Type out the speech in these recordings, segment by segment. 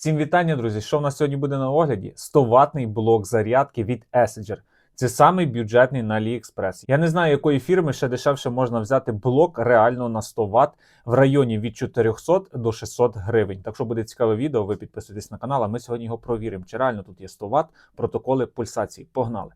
Всім вітання, друзі! Що в нас сьогодні буде на огляді? 100 ватний блок зарядки від Essager. Це самий бюджетний на AliExpress. Я не знаю, якої фірми ще дешевше можна взяти блок реально на 100 Вт в районі від 400 до 600 гривень. Так що буде цікаве відео, ви підписуйтесь на канал, а ми сьогодні його провіримо. Чи реально тут є 100 Вт, протоколи пульсації. Погнали!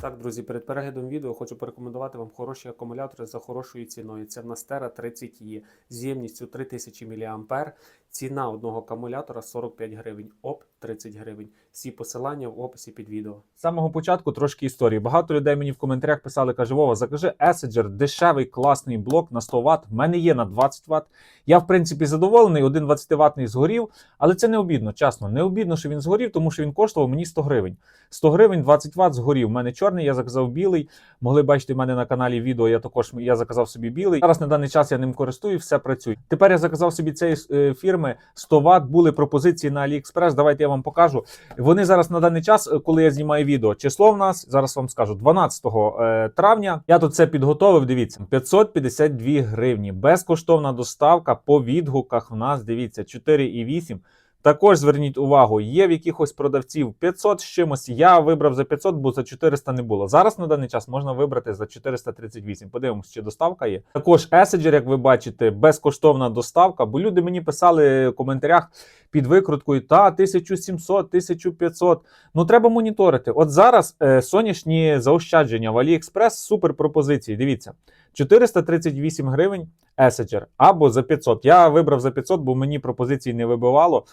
Так, друзі, перед переглядом відео хочу порекомендувати вам хороші акумулятори за хорошою ціною. Це в нас Terra 30 e з ємністю 3000 мА. Ціна одного акумулятора 45 гривень, ОП 30 гривень. Всі посилання в описі під відео. З самого початку трошки історії. Багато людей мені в коментарях писали, каже, Вова, закажи Essager, дешевий класний блок на 100 Вт. В мене є на 20 Вт. Я, в принципі, задоволений, один 20 ватний згорів, але це не обідно, чесно. Не обідно, що він згорів, тому що він коштував мені 100 гривень. 100 гривень 20 Вт згорів. У мене чорний, я заказав білий. Могли бачити в мене на каналі відео. Я також я заказав собі білий. Зараз на даний час я ним користую, все працює. Тепер я заказав собі цієї е, фірми 100 Вт. Були пропозиції на AliExpress. Давайте я вам покажу. Вони зараз на даний час, е, коли я знімаю відео, число в нас зараз вам скажу 12 е, травня. Я тут це підготовив. Дивіться, 552 гривні. Безкоштовна доставка по відгуках. В нас дивіться 4,8. Також зверніть увагу, є в якихось продавців 500 з чимось. Я вибрав за 500, бо за 400 не було. Зараз на даний час можна вибрати за 438. Подивимось, чи доставка є. Також Essager, як ви бачите, безкоштовна доставка. Бо люди мені писали в коментарях під викруткою та 1700, 1500. Ну треба моніторити. От зараз е, сонячні заощадження в AliExpress супер пропозиції. Дивіться. 438 гривень Essager або за 500. Я вибрав за 500, бо мені пропозиції не вибивало.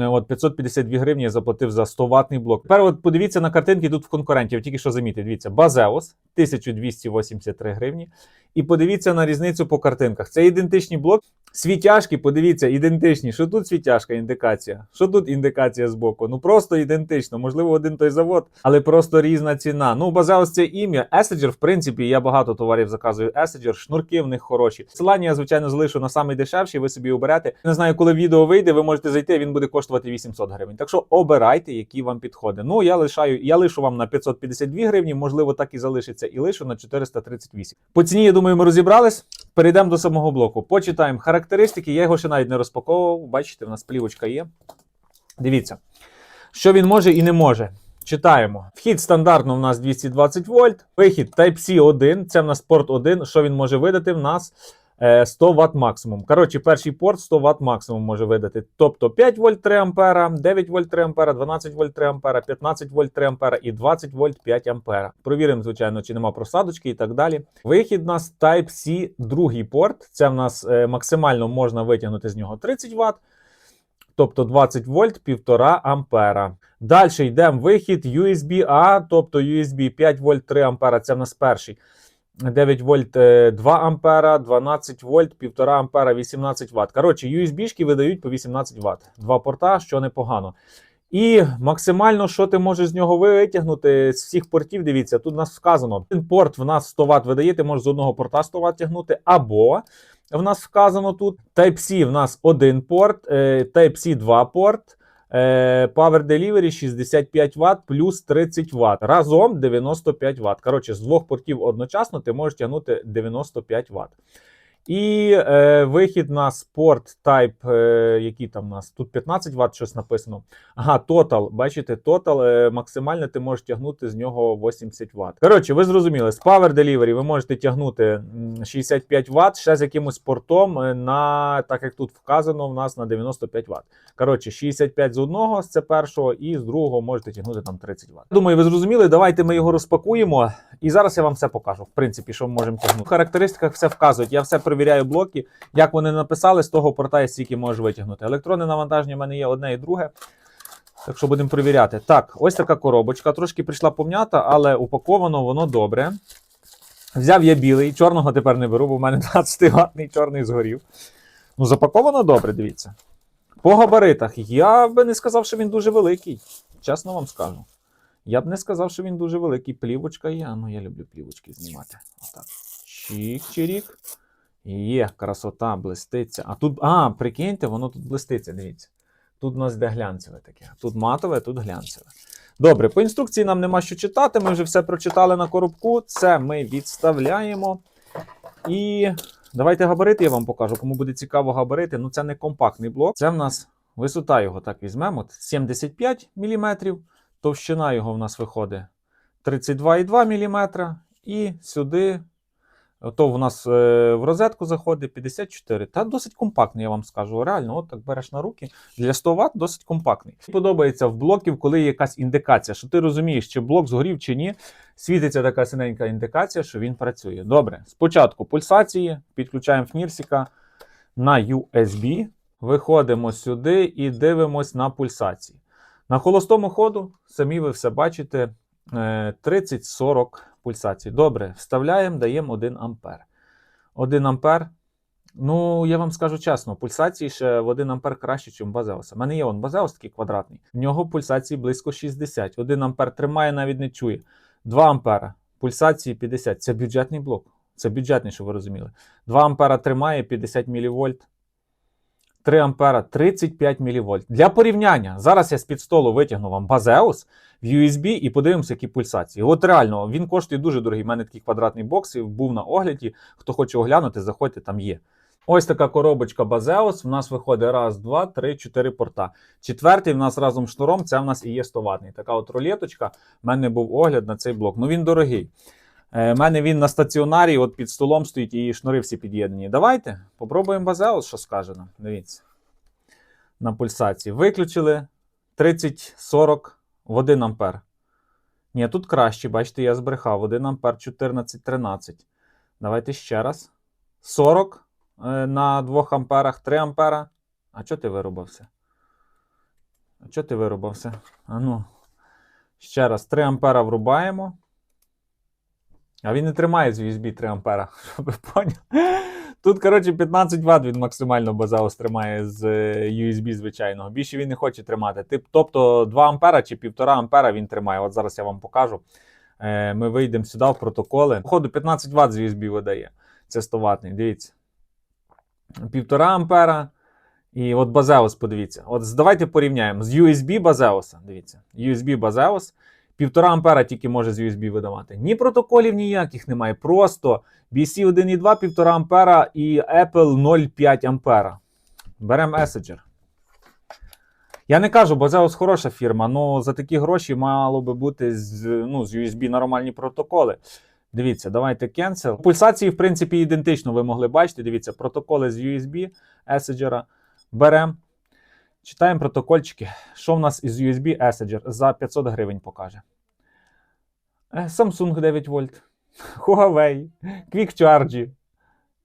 От 552 гривні я заплатив за 100 ватний блок. Тепер от подивіться на картинки тут в конкурентів. Тільки що замітив. Дивіться, Базеус 1283 гривні. І подивіться на різницю по картинках. Це ідентичні блоки. Світяшки, подивіться, ідентичні. Що тут світяшка індикація? Що тут індикація з боку? Ну просто ідентично. Можливо, один той завод, але просто різна ціна. Ну, Базеус це ім'я. Essager, в принципі, я багато товарів заказую. Essager, шнурки в них хороші. Посилання я, звичайно, залишу на самий ви собі оберете. Не знаю, коли відео вийде, ви можете зайти, він буде коштувати 800 гривень. Так що обирайте, які вам підходить. Ну, я лишаю, я лишу вам на 552 гривні, можливо, так і залишиться, і лишу на 438. По ціні, я думаю, ми розібрались. Перейдемо до самого блоку. Почитаємо характеристики. Я його ще навіть не розпаковував. Бачите, в нас плівочка є. Дивіться, що він може і не може. Читаємо. Вхід стандартно в нас 220 вольт. Вихід Type-C 1. Це в нас порт 1. Що він може видати? В нас 100 Вт максимум. Коротше, перший порт 100 Вт максимум може видати. Тобто 5 вольт 3 ампера, 9 вольт 3 ампера, 12 вольт 3 ампера, 15 вольт 3 ампера і 20 вольт 5 ампера. Провіримо, звичайно, чи нема просадочки і так далі. Вихід у нас Type-C, другий порт. Це в нас е, максимально можна витягнути з нього 30 Вт. Тобто 20 вольт 1,5 ампера. Далі йдемо вихід USB-A, тобто USB 5 вольт 3 ампера. Це в нас перший. 9 вольт е, 2 ампера, 12 вольт 1,5 ампера, 18 Вт. Коротше, USB-шки видають по 18 Вт. Два порта, що непогано. І максимально, що ти можеш з нього витягнути з всіх портів, дивіться, тут у нас вказано, один порт в нас 100 Вт видає, ти можеш з одного порта 100 Вт тягнути, або в нас вказано тут Type-C в нас один порт, е, Type-C 2 порт, е, Power Delivery 65 Вт плюс 30 Вт. Разом 95 Вт. Коротше, з двох портів одночасно ти можеш тягнути 95 Вт. І е, вихід на спорт Type, е, який там у нас? Тут 15 Вт щось написано. Ага, Total. Бачите, Total е, максимально ти можеш тягнути з нього 80 Вт. Коротше, ви зрозуміли, з Power Delivery ви можете тягнути м, 65 Вт ще з якимось портом е, на, так як тут вказано, в нас на 95 Вт. Коротше, 65 з одного, з це першого, і з другого можете тягнути там 30 Вт. Думаю, ви зрозуміли. Давайте ми його розпакуємо. І зараз я вам все покажу. В принципі, що ми можемо тягнути. В характеристиках все вказують. Я все перевіряю блоки, як вони написали, з того порта я стільки можу витягнути. Електронне навантаження в мене є одне і друге. Так що будемо перевіряти. Так, ось така коробочка. Трошки прийшла пом'ята, але упаковано воно добре. Взяв я білий, чорного тепер не беру, бо в мене 20 ватний чорний згорів. Ну, запаковано добре, дивіться. По габаритах я би не сказав, що він дуже великий. Чесно вам скажу. Я б не сказав, що він дуже великий. Плівочка є. Ну, я люблю плівочки знімати. Отак. Чик-чирік. Є, красота, блиститься. А тут, а, прикиньте, воно тут блиститься, дивіться. Тут у нас йде глянцеве таке. Тут матове, тут глянцеве. Добре, по інструкції нам нема що читати. Ми вже все прочитали на коробку. Це ми відставляємо. І Давайте габарити я вам покажу. Кому буде цікаво габарити. Ну це не компактний блок. Це в нас висота його так візьмемо. 75 мм. Товщина його в нас виходить 32,2 мм. І сюди, то в нас е, в розетку заходить 54. Та досить компактний, я вам скажу. Реально, от так береш на руки. Для 100 Вт досить компактний. Подобається в блоків, коли є якась індикація, що ти розумієш, чи блок згорів чи ні. Світиться така синенька індикація, що він працює. Добре, спочатку пульсації, підключаємо фнірсіка на USB, виходимо сюди і дивимось на пульсації. На холостому ходу, самі ви все бачите, е, 30-40 пульсацій. Добре, вставляємо, даємо 1 ампер. 1 ампер. Ну, я вам скажу чесно, пульсації ще в 1 ампер краще, ніж у Базеуса. У мене є он Базеус такий квадратний. В нього пульсації близько 60. 1 ампер тримає, навіть не чує. 2 ампера. Пульсації 50. Це бюджетний блок. Це бюджетний, щоб ви розуміли. 2 ампера тримає 50 мВ. 3 ампера 35 мВ. Для порівняння, зараз я з-під столу витягну вам Базеус в USB і подивимося, які пульсації. От реально, він коштує дуже дорогий. У мене такий квадратний бокс і був на огляді. Хто хоче оглянути, заходьте, там є. Ось така коробочка Базеус. В нас виходить раз, два, три, чотири порта. Четвертий в нас разом з шнуром, це в нас і є 100 ватний. Така от рулеточка. У мене був огляд на цей блок. Ну він дорогий. У мене він на стаціонарі, от під столом стоїть і шнури всі під'єднані. Давайте попробуємо Базеус, що скаже нам. Дивіться. На пульсації. Виключили 30-40 в 1 ампер. Ні, тут краще, бачите, я збрехав. 1 ампер 14-13. Давайте ще раз. 40 е, на 2 амперах, 3 ампера. А чого ти вирубався? А чого ти вирубався? А ну. Ще раз, 3 ампера врубаємо. А він не тримає з USB 3 ампера, щоб ви поняли. Тут, коротше, 15 Вт він максимально базаус тримає з е, USB звичайного. Більше він не хоче тримати. Тип, тобто 2 ампера чи 1,5 ампера він тримає. От зараз я вам покажу. Е, Ми вийдемо сюди в протоколи. Походу 15 Вт з USB видає. Це 100 ватний. Дивіться. 1,5 ампера. І от Базеус, подивіться. От давайте порівняємо з USB Базеуса. Дивіться, USB Базеус. 1,5 ампера тільки може з USB видавати. Ні протоколів ніяких немає. Просто BC 1.2 1,5 ампера і Apple 0,5 ампера. Беремо Messenger. Я не кажу, бо Базеус хороша фірма, але за такі гроші мало би бути з, ну, з USB нормальні протоколи. Дивіться, давайте cancel. Пульсації, в принципі, ідентично ви могли бачити. Дивіться, протоколи з USB Messenger. Беремо. Читаємо протокольчики. Що в нас із USB Messenger за 500 гривень покаже. Е, Samsung 9 вольт, Huawei, Quick Charge.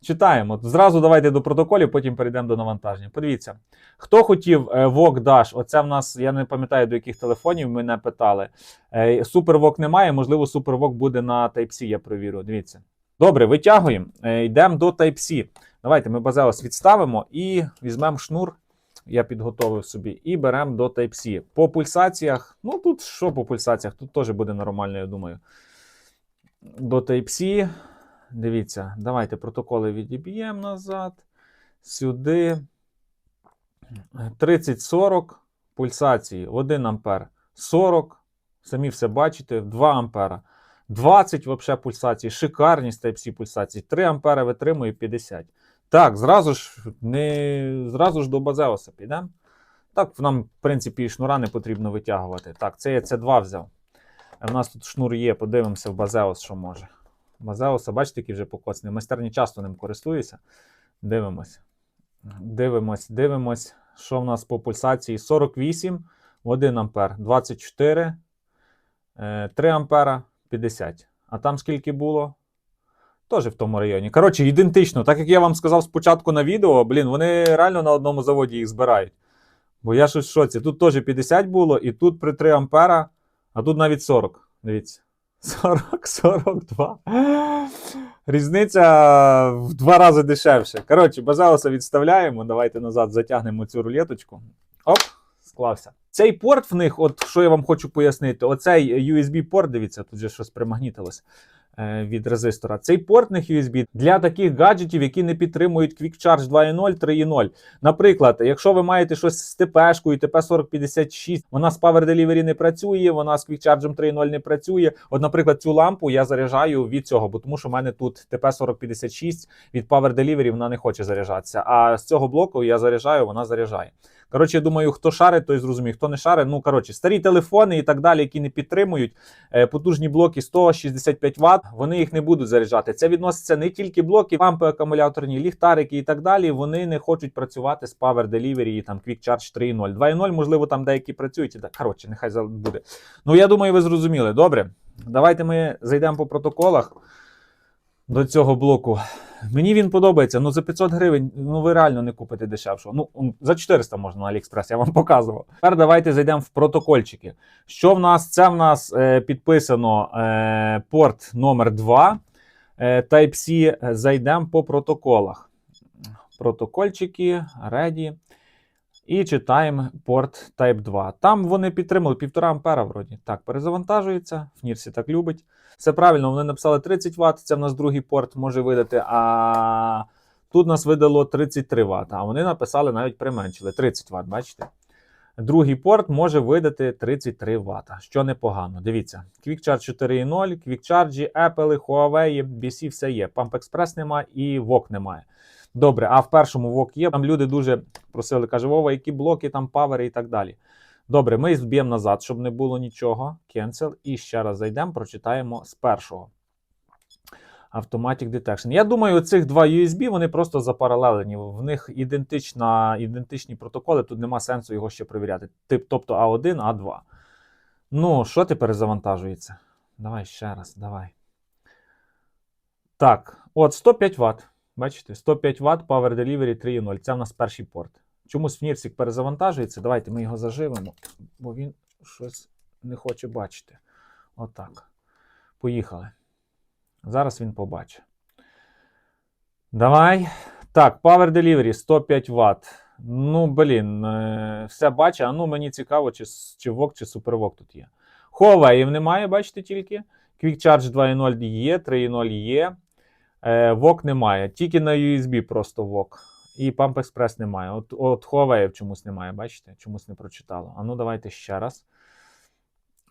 Читаємо. Зразу давайте до протоколів, потім перейдемо до навантаження. Подивіться, хто хотів е, VOOC Dash, оце в нас, я не пам'ятаю, до яких телефонів мене питали. Е, SuperVOOC немає, можливо, SuperVOOC буде на Type-C, я провірю. Дивіться. Добре, витягуємо. Е, Йдемо до Type-C. Давайте ми базеус відставимо і візьмемо шнур. Я підготовив собі і беремо до Type-C. По пульсаціях, ну тут що по пульсаціях? Тут теж буде нормально, я думаю. До Type-C. Дивіться, давайте протоколи відіб'ємо назад. Сюди. 30-40 пульсації, 1 ампер. 40. Самі все бачите, 2 ампера. 20 взагалі пульсацій, шикарні з Type-C пульсації. 3 ампера витримує 50. Так, зразу ж не зразу ж до Базеуса підемо. Так, нам, в принципі, шнура не потрібно витягувати. Так, це я це 2 взяв. У нас тут шнур є, подивимося в Базеус, що може. Базеуса, бачите, який вже покоцаний. Майстерні часто ним користуюся. Дивимось. Дивимось, дивимось, що в нас по пульсації 48, 1 ампер, 24, 3 ампера, 50. А там скільки було? Теж в тому районі. Коротше, ідентично. Так як я вам сказав спочатку на відео, блін, вони реально на одному заводі їх збирають. Бо я щось в шоці. Тут теж 50 було, і тут при 3 ампера, а тут навіть 40. Дивіться. 40, 42. Різниця в два рази дешевше. Коротше, базалоса відставляємо. Давайте назад затягнемо цю рулеточку. Оп, склався. Цей порт в них, от що я вам хочу пояснити, оцей USB-порт, дивіться, тут же щось примагнітилось. Е, від резистора. Цей портних USB для таких гаджетів, які не підтримують Quick Charge 2.0, 3.0. Наприклад, якщо ви маєте щось з ТПшкою, ТП-4056, вона з Power Delivery не працює, вона з Quick Charge 3.0 не працює. От, наприклад, цю лампу я заряджаю від цього, бо тому що в мене тут ТП-4056 від Power Delivery вона не хоче заряджатися. А з цього блоку я заряджаю, вона заряджає. Коротше, я думаю, хто шарить, той зрозуміє, хто не шарить. Ну коротше, старі телефони і так далі, які не підтримують е, потужні блоки 165 Вт, вони їх не будуть заряджати. Це відноситься не тільки блоки, лампи акумуляторні, ліхтарики і так далі. Вони не хочуть працювати з Power Delivery і там Quick Charge 3.0. 2.0, можливо, там деякі працюють. і так. Коротше, нехай буде. Ну я думаю, ви зрозуміли. Добре. Давайте ми зайдемо по протоколах до цього блоку. Мені він подобається. Ну за 500 гривень, ну ви реально не купите дешевшого. Ну за 400 можна на Аліекспрес, я вам показував. Тепер давайте зайдемо в протокольчики. Що в нас? Це в нас е, підписано е, порт номер 2 е, Type-C. Зайдемо по протоколах. Протокольчики, ready. І читаємо порт Type 2. Там вони підтримали 1,5 ампера вроді. Так, перезавантажується. Фнірсі так любить. Все правильно, вони написали 30 Вт, це в нас другий порт може видати. А тут нас видало 33 Вт. А вони написали навіть применшили 30 Вт, бачите? Другий порт може видати 33 Вт, що непогано. Дивіться, Quick Charge 4.0, Quick Apple, Huawei, BC, все є. Pump Express немає і VOOC немає. Добре, а в першому VOOC є. Там люди дуже просили, каже, Вова, які блоки, там павери і так далі. Добре, ми зб'ємо назад, щоб не було нічого. Cancel. І ще раз зайдемо, прочитаємо з першого. Automatic Detection. Я думаю, цих два USB вони просто запаралелені. В них ідентична, ідентичні протоколи, тут нема сенсу його ще перевіряти. Тип, тобто А1, А2. Ну, що тепер завантажується? Давай ще раз, давай. Так, от 105 Вт. Бачите, 105 Вт Power Delivery 3.0. Це в нас перший порт. Чомусь Фнірсік перезавантажується. Давайте ми його заживемо, бо він щось не хоче бачити. Отак. Поїхали. Зараз він побачить. Давай. Так, Power Delivery 105 Вт. Ну, блін, е, все бачить. А ну мені цікаво, чи, чи VOOC, чи SuperVOOC тут є. Huawei немає, бачите тільки. Quick Charge 2.0 є, 3.0 є. Е, VOOC немає. Тільки на USB просто VOOC. І Pump Express немає. От, от Huawei чомусь немає, бачите? Чомусь не прочитало. А ну давайте ще раз.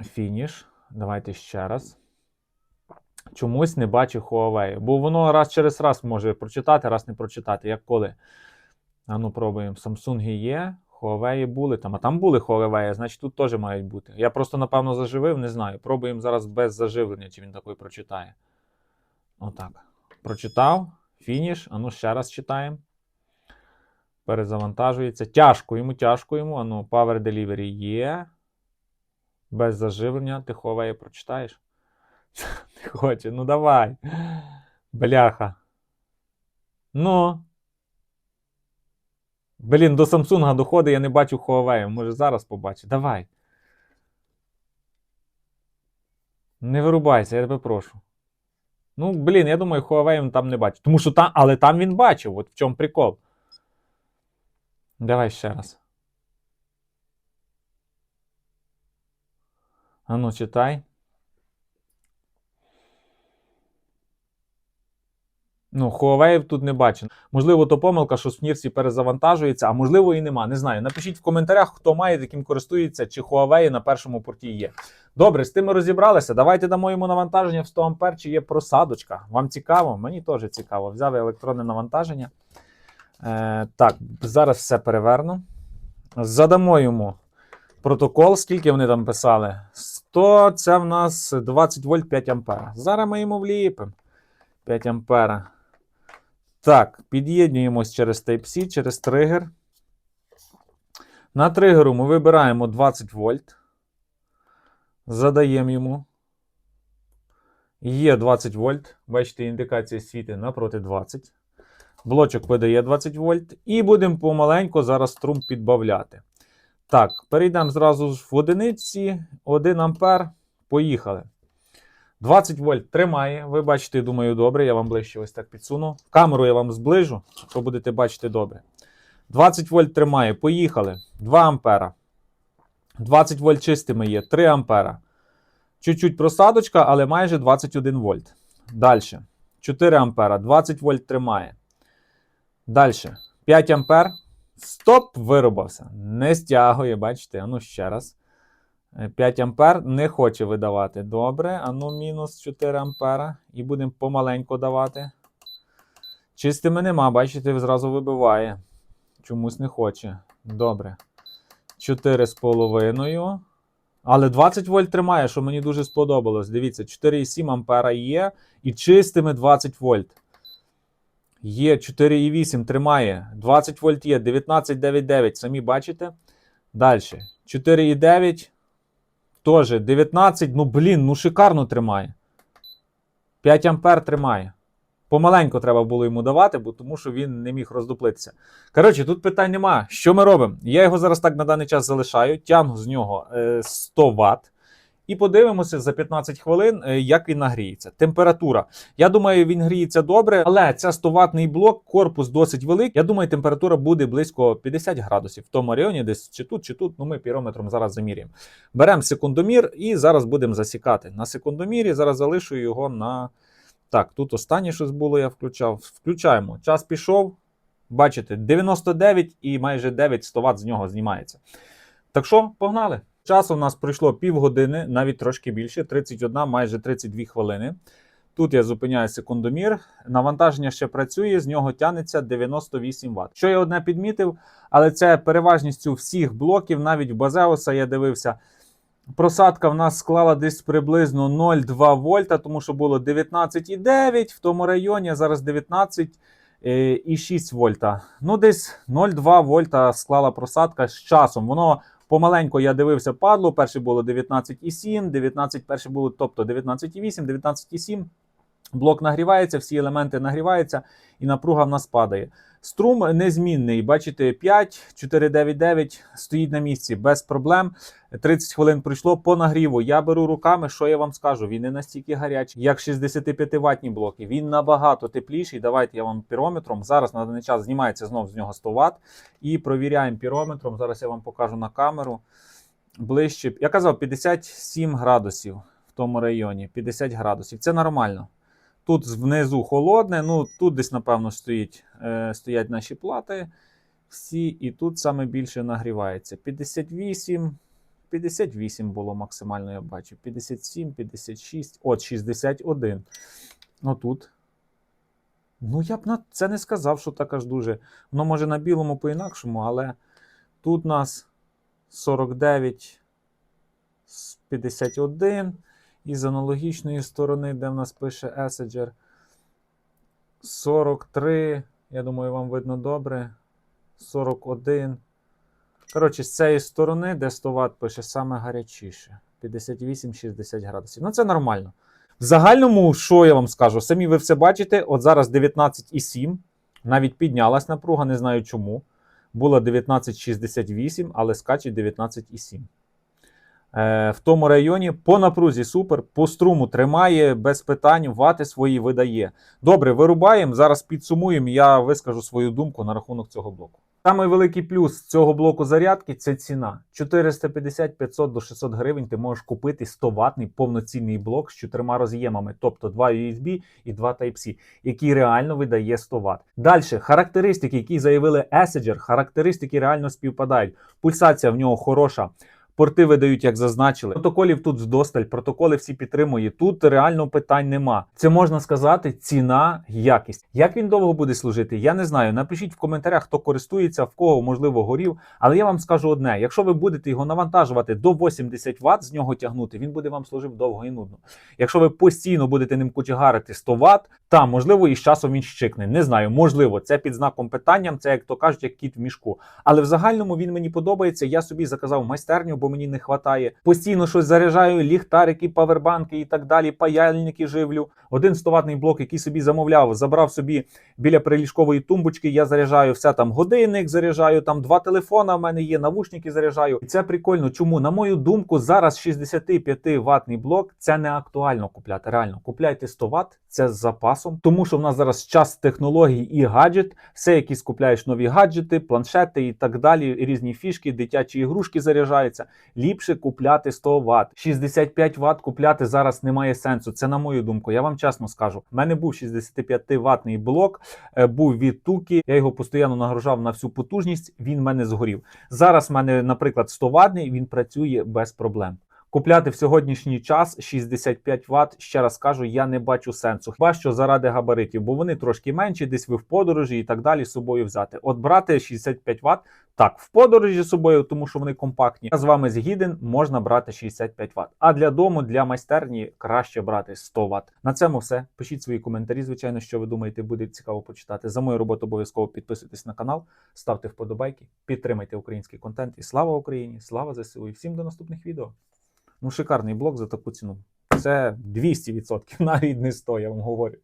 Фініш. Давайте ще раз. Чомусь не бачу Huawei. Бо воно раз через раз може прочитати, раз не прочитати. Як коли. А ну пробуємо. Samsung є, Huawei були там. А там були Huawei, значить тут теж мають бути. Я просто, напевно, заживив, не знаю. Пробуємо зараз без заживлення, чи він такий прочитає. Отак. Прочитав. Фініш. А ну ще раз читаємо. Перезавантажується. Тяжко йому, тяжко йому. А ну, Power Delivery є. Без заживлення. Ти Huawei прочитаєш? Не хоче. Ну давай. Бляха. Ну. Блін, до Samsung доходить, я не бачу Huawei. Може зараз побачу. Давай. Не вирубайся, я тебе прошу. Ну, блін, я думаю, Huawei він там не бачив. Тому що там, але там він бачив. От в чому прикол. Давай ще раз. А ну, читай. Ну, Huawei тут не бачу. Можливо, то помилка, що Снірсі перезавантажується, а можливо і нема. Не знаю. Напишіть в коментарях, хто має, яким користується, чи Huawei на першому порті є. Добре, з тим ми розібралися. Давайте дамо йому навантаження в 100 ампер, чи є просадочка. Вам цікаво? Мені теж цікаво. Взяв електронне навантаження. Е, так, зараз все переверну. Задамо йому протокол, скільки вони там писали. 100 це в нас 20 вольт 5 ампера. Зараз ми йому вліпимо 5 ампера. Так, під'єднуємось через Type-C, через тригер. На тригеру ми вибираємо 20 вольт. Задаємо йому. Є 20 вольт. Бачите, індикація світи напроти 20. Блочок видає 20 вольт. І будемо помаленьку зараз струм підбавляти. Так, перейдемо зразу в одиниці. 1 ампер. Поїхали. 20 вольт тримає. Ви бачите, думаю, добре. Я вам ближче ось так підсуну. Камеру я вам зближу, то будете бачити добре. 20 вольт тримає. Поїхали. 2 ампера. 20 вольт чистими є. 3 ампера. Чуть-чуть просадочка, але майже 21 вольт. Далі. 4 ампера, 20 вольт тримає. Далі. 5 ампер. Стоп, вирубався. Не стягує, бачите? Ну ще раз. Е, 5 ампер не хоче видавати. Добре. А ну мінус 4 ампера. І будемо помаленьку давати. Чистими нема, бачите, зразу вибиває. Чомусь не хоче. Добре. 4,5. Але 20 вольт тримає, що мені дуже сподобалось. Дивіться, 4,7 ампера є і чистими 20 вольт. Є 4,8 тримає. 20 вольт є, 19,99. Самі бачите? Далі. 4,9. Теж 19. Ну, блін, ну шикарно тримає. 5 ампер тримає. Помаленько треба було йому давати, бо тому що він не міг роздуплитися. Коротше, тут питань нема. Що ми робимо? Я його зараз так на даний час залишаю, тягну з нього е, 100 Вт. І подивимося за 15 хвилин, е, як він нагріється. Температура. Я думаю, він гріється добре, але це 100 ватний блок, корпус досить великий. Я думаю, температура буде близько 50 градусів. В тому районі, десь чи тут, чи тут. Ну ми пірометром зараз заміряємо. Беремо секундомір і зараз будемо засікати. На секундомірі зараз залишу його на. Так, тут останнє щось було, я включав. Включаємо. Час пішов. Бачите, 99 і майже 9 100 Вт з нього знімається. Так що, погнали. Часу у нас пройшло півгодини, навіть трошки більше, 31, майже 32 хвилини. Тут я зупиняю секундомір. Навантаження ще працює, з нього тягнеться 98 Вт. Що я одне підмітив, але це переважністю всіх блоків, навіть в Базеуса я дивився. Просадка в нас склала десь приблизно 0,2 вольта, тому що було 19,9 в тому районі, а зараз 19,6 вольта. Ну, десь 0,2 вольта склала просадка з часом. Воно помаленьку я дивився падлу. Перше було 19,7, 19, перше було, тобто 19,8, 19,7. Блок нагрівається, всі елементи нагріваються, і напруга в нас падає. Струм незмінний. Бачите, 5, 499 стоїть на місці без проблем. 30 хвилин пройшло по нагріву. Я беру руками, що я вам скажу. Він не настільки гарячий, як 65 ватні блоки. Він набагато тепліший. Давайте я вам пірометром. Зараз на даний час знімається знову з нього 100 Вт. І провіряємо пірометром. Зараз я вам покажу на камеру. Ближче, я казав, 57 градусів в тому районі. 50 градусів. Це нормально. Тут внизу холодне, ну тут десь, напевно, стоїть, е, стоять наші плати. Всі, і тут саме більше нагрівається. 58, 58 було максимально, я бачу. 57, 56, от 61. Ну тут. Ну, я б на це не сказав, що так аж дуже. Воно може на білому по-інакшому, але тут у нас 49, 51. І з аналогічної сторони, де в нас пише Essenger 43. Я думаю, вам видно добре. 41. Коротше, з цієї сторони, де 100 Вт пише саме гарячіше. 58-60 градусів. Ну, це нормально. В загальному, що я вам скажу? Самі ви все бачите. От зараз 19,7. Навіть піднялась напруга, не знаю чому. Було 19,68, але скаче 19,7. Е, в тому районі по напрузі супер, по струму тримає без питань, вати свої видає. Добре, вирубаємо. Зараз підсумуємо. Я вискажу свою думку на рахунок цього блоку. Самий великий плюс цього блоку зарядки це ціна. 450, 500 до 600 гривень ти можеш купити 100 ватний повноцінний блок з чотирма роз'ємами, тобто 2 USB і 2 Type-C, який реально видає 100 Вт. Далі характеристики, які заявили Essenger, характеристики реально співпадають. Пульсація в нього хороша. Порти видають, як зазначили. Протоколів тут вдосталь, протоколи всі підтримує. Тут реально питань нема. Це можна сказати, ціна, якість. Як він довго буде служити, я не знаю. Напишіть в коментарях, хто користується, в кого можливо горів. Але я вам скажу одне: якщо ви будете його навантажувати до 80 Вт, з нього тягнути, він буде вам служив довго і нудно. Якщо ви постійно будете ним кучегарити 100 Вт, та можливо і з часом він щикне. Не знаю, можливо, це під знаком питанням. Це як то кажуть, як кіт в мішку. Але в загальному він мені подобається. Я собі заказав майстерню, бо мені не вистачає. Постійно щось заряджаю, ліхтарики, павербанки і так далі. Паяльники живлю. Один 100-ваттний блок, який собі замовляв, забрав собі біля приліжкової тумбочки. Я заряджаю все там годинник, заряджаю там два телефона. В мене є навушники. Заряджаю. І це прикольно. Чому на мою думку, зараз 65 ватний блок це не актуально купляти. Реально купляйте 100 Вт, це з запасом, тому що в нас зараз час технологій і гаджет. Все, якісь купляєш нові гаджети, планшети і так далі. Різні фішки, дитячі ігрушки заряджаються. Ліпше купляти 100 Вт. 65 Вт купляти зараз немає сенсу. Це на мою думку. Я вам чесно скажу. У мене був 65 ватний блок, е, був від Туки. Я його постійно нагружав на всю потужність. Він в мене згорів. Зараз в мене, наприклад, 100 ватний, він працює без проблем. Купляти в сьогоднішній час 65 Вт, ще раз кажу, я не бачу сенсу. Хіба що заради габаритів, бо вони трошки менші, десь ви в подорожі і так далі з собою взяти. От брати 65 Вт, так, в подорожі з собою, тому що вони компактні. Я з вами згіден, можна брати 65 Вт. А для дому, для майстерні краще брати 100 Вт. На цьому все. Пишіть свої коментарі, звичайно, що ви думаєте, буде цікаво почитати. За мою роботу обов'язково підписуйтесь на канал, ставте вподобайки, підтримайте український контент. І слава Україні! Слава ЗСУ! І всім до наступних відео. Ну, шикарний блок за таку ціну. Це 200% на рідний 100, я вам говорю.